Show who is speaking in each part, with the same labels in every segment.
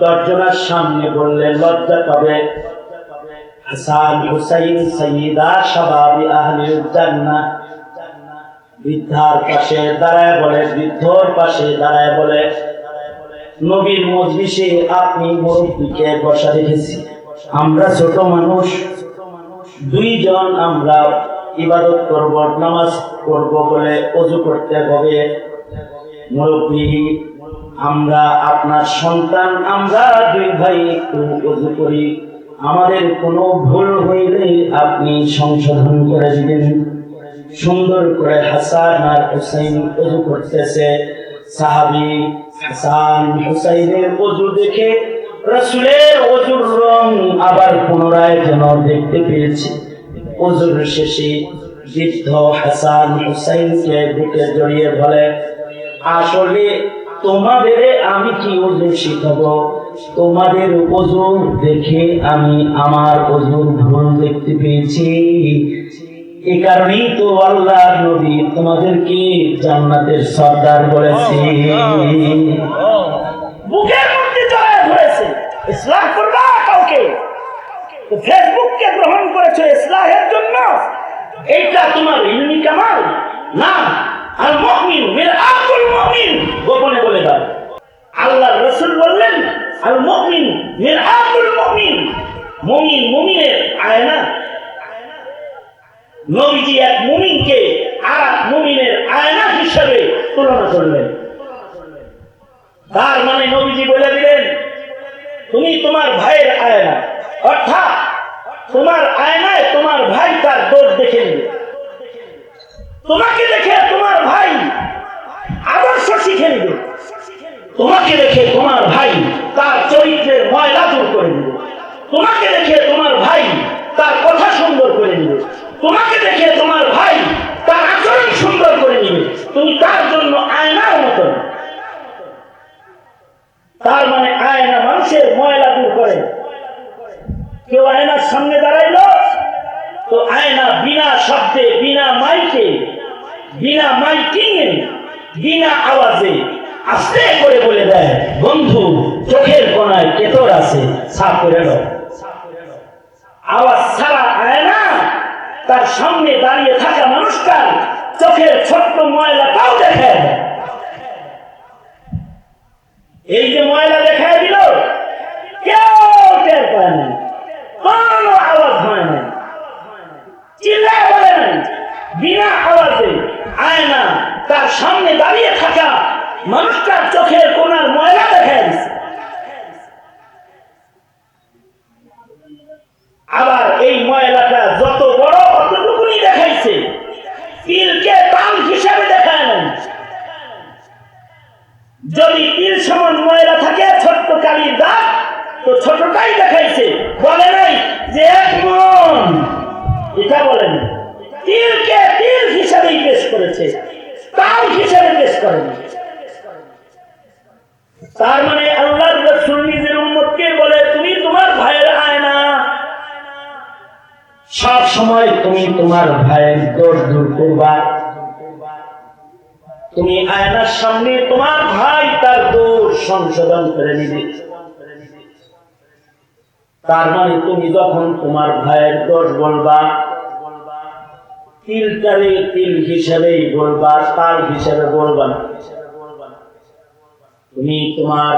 Speaker 1: দশজনের সামনে বললে লজ্জা পাবে? হাসান হুসাইন সৈয়দা শাবাবি আহলিল জান্নাহ বৃদ্ধার পাশে দাঁড়ায় বলে, বৃদ্ধর পাশে দাঁড়ায় বলে, নবীর মজলিসে আপনি মুরব্বীকে বসা রেখেছি আমরা ছোট মানুষ, দুইজন আমরা ইবাদত করব, নামাজ করব বলে অজু করতে হবে। মুরব্বী আমরা আপনার সন্তান, আমরা দুই ভাই অজু করি। আমাদের কোনো ভুল হইলে আপনি সংশোধন করে দিবেন। সুন্দর করে হাসান আর হুসাইন অজু করতেছে। সাহাবি হাসান হুসাইনের অজু দেখে রসুলের অজুর রং আবার পুনরায় যেন দেখতে পেয়েছি। অজুর শেষে বৃদ্ধ হাসান হুসাইনকে বুকে জড়িয়ে বলে, আসলে তোমাদের আমি কি অজু শিখাবো? তোমাদের অজু দেখে আমি আমার অজুর ভুল দেখতে পেয়েছি। এ কারণেই তো আল্লাহ নবী তোমাদেরকে জান্নাতের সর্দার বলেছে। বুকের মধ্যে জড়ায় ধরেছে। ইসলাম করবা কাউকে? ফেসবুককে গ্রহণ করেছে ইসলাহের জন্য? এইটা তোমার ইলমি কামাল? না। আর মুমিন মিরাকুল মুমিন, গোপনে বলে দাও। আল্লাহ রসুল বললেন আর মুমিন মিরাকুল মুমিন। মুমিন মুমিনের আয়না। নবীজি এক মুমিনকে আর এক মুমিনের আয়না হিসাবে তুলনা করলেন। তার মানে নবীজি বলে দিলেন, তুমি তোমার ভাইয়ের আয়না। অর্থাৎ তোমার আয়নায় তোমার ভাই তার দোষ দেখে নেবে। তোমাকে দেখে তোমার ভাই আদর্শ শিখে নেবে। তোমাকে দেখে তোমার ভাই তার চরিত্রের ময়লা দূর করে নেবে। তোমাকে দেখে তোমার ভাই তার কথা সুন্দর করে নেবে। তোমাকে দেখে তোমার ভাই তার আচরণ সুন্দর করে নেবে তুমি তার জন্য আয়নার মতন তার মানে আয়না মানুষের ময়লা দূর করে কেউ আয়নার সামনে দাঁড়াইলো তো আয়না বিনা শব্দে বিনা মাইকে বিনা মাইকিংয়ে বিনা আওয়াজে আস্তে করে বলে দেয় বন্ধু চোখের কেতর আছে সাফ করে লো আওয়াজ ছাড়া আয়না তার সামনে দাঁড়িয়ে থাকা মানুষটার চোখের ছোট্ট ময়লাটাও দেখে। এই যে ময়লা দেখায় দিল, কেউ টের পায় না। কোনো আওয়াজ হয় না। চিল্লায় বলে নাই, বিনা আওয়াজে আয়না তার সামনে দাঁড়িয়ে থাকা মানুষটার চোখের কোনার ময়লা দেখা দিচ্ছে আবার এই ময়লাটা যত বড় অতটুকুনি দেখাইছে, তিলকে তাল হিসাবে দেখায় যদি তিল সমান ময়লা থাকে তুমি আয়নার সামনে তোমার ভাই তার দোষ সংশোধন করে নিবে। তার মানে তুমি যখন তোমার ভাইয়ের দোষ বলবা, তিলটারে তিল হিসাবেই বলবা তার হিসাবে বলবা তুমি তোমার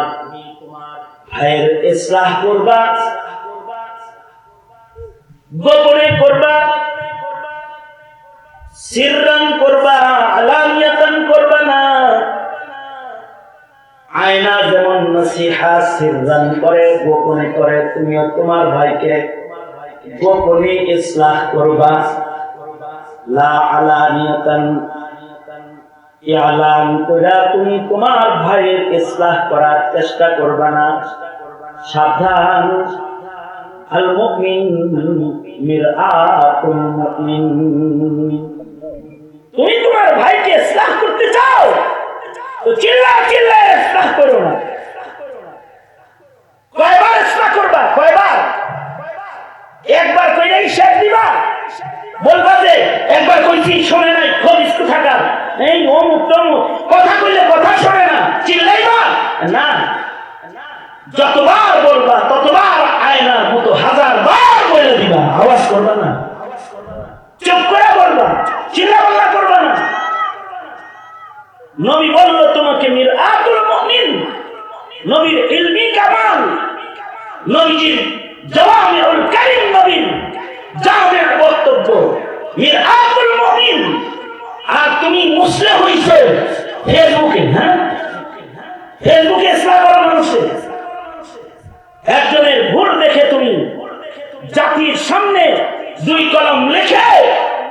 Speaker 1: ভাইয়ের ইসলাহ করবা, গোপনে করবা সিররান করবা, আলামিয়াতান করবা না। আয়না যেমন নসিহা সিররান করে, গোপনে করে, তুমিও তোমার ভাইকে গোপনে ইসলাহ করবা। লা ইয়ালান কইরা তুমি তোমার ভাইয়ের ইসলাহ করার চেষ্টা করবা না। সাবধান আল মুমিন মিরআতুল মুমিন তুমি তোমার ভাইকে ইসলাম করতে চাও? তো চিল্লা চিল্লা ইসলাম করো না। কয়বার করবা? কয়বার? একবার শেষ দিবা। বলবা যে, একবার কইছি, শোনে নাই এই অমুক তমুক, কথা কইলে কথা শোনে না, চিল্লাইবা? না। যতবার বলবা, ততবার আয়নার মতো হাজার বলে দিবা। আওয়াজ করবা না। চুপ করে বলবা। চিল্লা না নবী বলল, তোমাকে মির আতুল মুমিন, নবীর ইলমি কামাল, নবীজির জওয়ামিউল কারীম নবীর জামির বক্তব্য মির আতুল মুমিন। আর তুমি মুসলিম হইছো, ফেসবুকে হ্যাঁ? ফেসবুকে ইসলাম করা মানুষের একজনের ভুল দেখে তুমি জাতির সামনে দুই কলম লিখে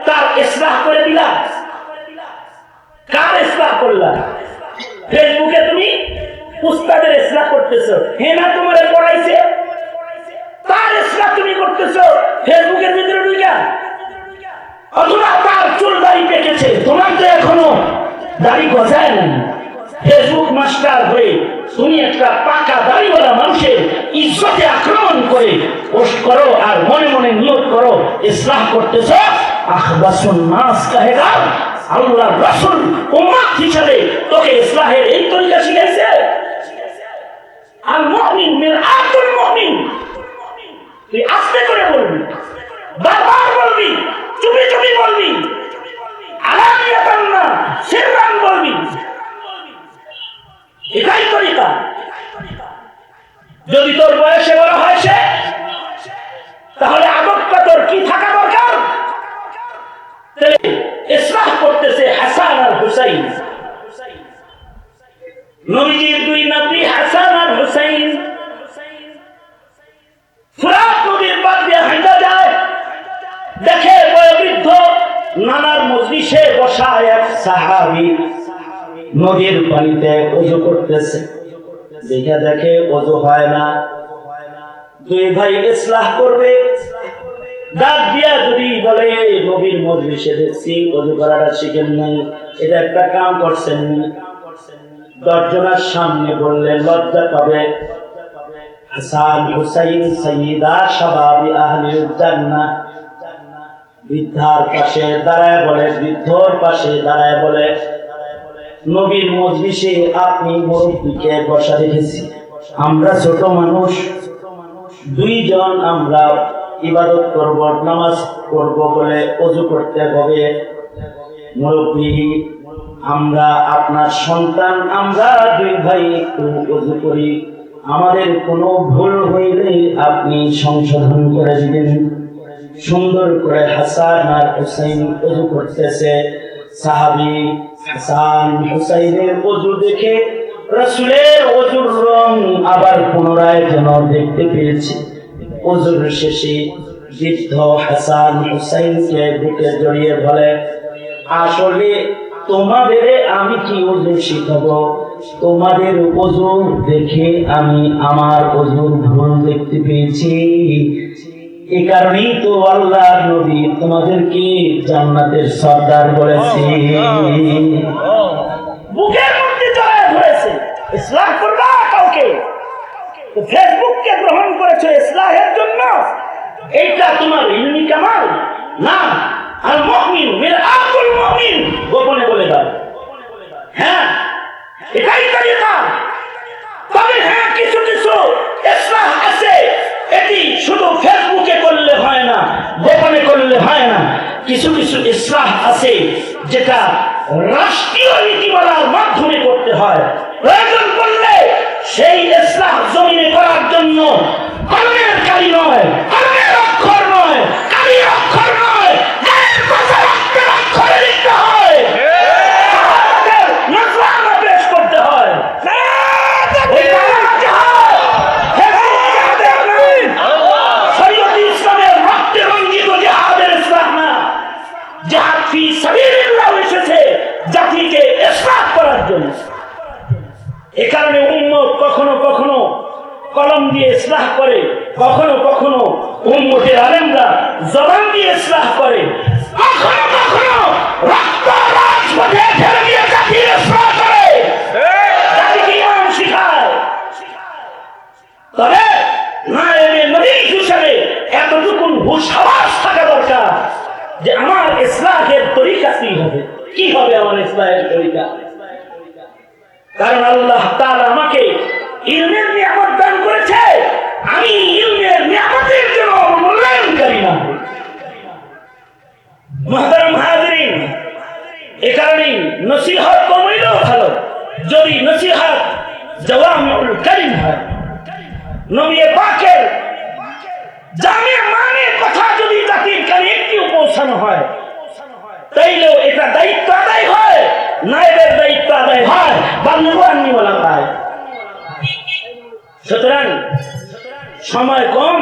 Speaker 1: তার ইসলাহ করে দিলা। কার ইসলাহ করলা? ফেসবুকে তুমি উস্তাদের ইসলাহ করতেছো। হে না তোমার পড়াইছে। তার ইসলাহ তুমি করতেছো। ফেসবুকের ভিতরে ঢুকা অথবা তার চুল দাড়ি পেকেছে। তোমার তো এখনও দাড়ি গজায় না ফেসবুক মাস্টার হয়ে তুমি একটা পাকা দাড়িওয়ালা মানুষের ইজ্জতে আক্রমণ করে পোস্ট করো আর মনে মনে নিয়োগ করো ইসলাম করতেছ। আখবাসুন নাস কাহেগা আল্লাহ রসুল উম্মত হিসাবে তোকে ইসলাহের এই তরিকা শিখাইছে। আর মহমিন মিন আতুল মুমিন। তুই আস্তে করে বলবি। বারবার ইসলাম করতেছে হাসান আর হুসাইন। নবীজির দুই নাতি হাসান আর হুসাইন। ফুরাত নদীর পার দিয়ে হাঁটা যায়। দেখে বয়োবৃদ্ধ নানার মজলিসে বসা এক সাহাবি। নদীর পানিতে অজু করতেছে। দেখে দেখে অজু হয় না। দুই ভাই ইসলাহ করবে। ডাক দিয়া যদি বলে নবীর মজলিসে দেখছি, অজু করাটা শিখেন নাই। এটা একটা কাম করছেন। দশজনের সামনে বললে লজ্জা পাবে। হাসান হুসাইন সৈয়দা শাবাবি আহলিল জান্নাহ বৃদ্ধার পাশে দাঁড়ায় বলে, বৃদ্ধর পাশে দাঁড়ায় বলে, নবীর মজলিসে আপনি মুরব্বীকে বসা রেখেছি আমরা ছোট মানুষ। দুইজন আমরা ইবাদত করব, নামাজ করব বলে অজু করতে হবে। মুরব্বী, আমরা আপনার সন্তান, আমরা দুই ভাই অজু করি। আমাদের কোনো ভুল হইলে আপনি সংশোধন করে দিবেন। সুন্দর করে হাসান আর হুসাইন অজু করতেছে। সাহাবি হাসান হুসাইনের অজু দেখে রসুলের অজুর রং আবার পুনরায় যেন দেখতে পেয়েছি। অজুর শেষে বৃদ্ধ হাসান হুসাইনকে বুকে জড়িয়ে বলে আসলে তোমাদের আমি কি অজু শিখাবো? তোমাদের অজু দেখে আমি আমার অজুর ভুল দেখতে পেয়েছি। এই কারণেই তো আল্লাহ নবী তোমাদেরকে জান্নাতের সর্দার বলেছে। বুকের মধ্যে জড়ায় ধরেছে। ইসলাম করবা ফেসবুককে গ্রহণ করেছ ইসলাহের জন্য। এইটা তোমার ইলমি কামাল। না আর মুমিন মের আকুল মুমিন। গোপনে বলে দাও। হ্যাঁ এটাই তরিকা তবে হ্যাঁ কিছু কিছু ইসলাম আছে। এটি শুধু ফেসবুকে করলে হয় না, গোপনে করলে হয় না। কিছু কিছু ইসলাম আছে যেটা রাষ্ট্রীয় নীতিমালার মাধ্যমে করতে হয়। প্রয়োজন করলে সেই ইসলাম জমিনে করার জন্য কলমের কালি নয় কলমের অক্ষর নয় কালি নয় গায়ের কথা রক্তের অক্ষরে লিখতে হয় সাহাবাদের নজরানা পেশ করতে হয় ওই কালামা জাহাজ, ফেসবুক জাহাজের নয়। শরীয়তে ইসলামের রক্তে রঞ্জিত জাহাজের ইসলাম না জাহাজ ফি সাবিলিল্লাহ এসেছে জাতিকে ইসলাম করার জন্য এ কারণে উম্মত কখনো কখনো দিয়ে ইসলাহ করে, কখনো কখনো আলেমরা জবান দিয়ে ইসলাহ করে। কখনো কখনো রক্ত রাজপথে ঢেলে দিয়ে ইসলাহ করে। শিখায়। তবে থাকা দরকার যে আমার ইসলাহের তরিকা কি হবে? কি হবে আমার ইসলাহের তরিকা? কারণ আল্লাহ আমাকে ইলমের নিয়ামত দান করেছে আমি ইলমের নিয়ামতের জন্য মূল্যায়নকারী না মহতারাম হাজরিন এ কারণেই নসিহত কমাইলেও ভালো যদি নসিহত জওয়ামিউল কালিম হয় নবী পাকের জানে মানে কথা যদি জাতির কানে একটিও পৌঁছানো হয়। তাইলেও এটা দায়িত্ব আদায় হয়, নায়েবের দায়িত্ব আদায় হয় বা নুয়ান্নি বলা হয় সুতরাং সময় কম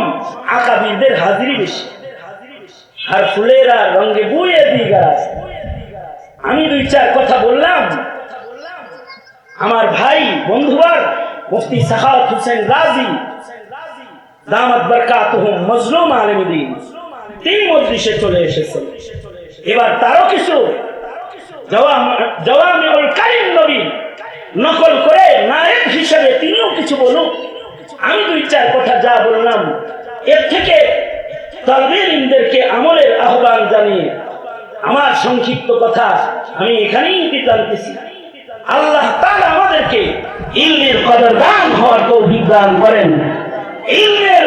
Speaker 1: আকাবিরদের হাজিরি বেশি। আর ফুলেরা রঙে বুয়ে দিয়ে গাছ। আমি দুই চার কথা বললাম। আমার ভাই, বন্ধুবার, মুফতি সাখাওয়াত হোসেন রাজি। দামাত বরকাতুহুম মজলুম আলমদিন তিনি মজলিসে চলে এসেছেন এবার তারও কিছু। জওয়ামিউল কারিম নবী নকল করে নায়েব হিসেবে তিনিও কিছু বলুক। আমি দুই, চার কথা যা বললাম, এর থেকে তালবেরিনদেরকে আমলের আহ্বান জানিয়ে আমার সংক্ষিপ্ত কথা আমি এখানেই দিতে আনতেছি আল্লাহ তাআলা আমাদেরকে ইলমের কদর দান হওয়ার তৌফিক দান করেন। ইলমের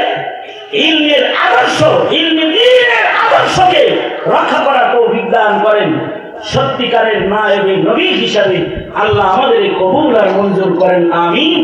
Speaker 1: ইলমের আদর্শ ইলমের দ্বীনের আদর্শকে রক্ষা করা তৌফিক দান করেন। সত্যিকারের নায়েবে নবী হিসাবে আল্লাহ আমাদের কবুল আর মঞ্জুর করেন। আমিন।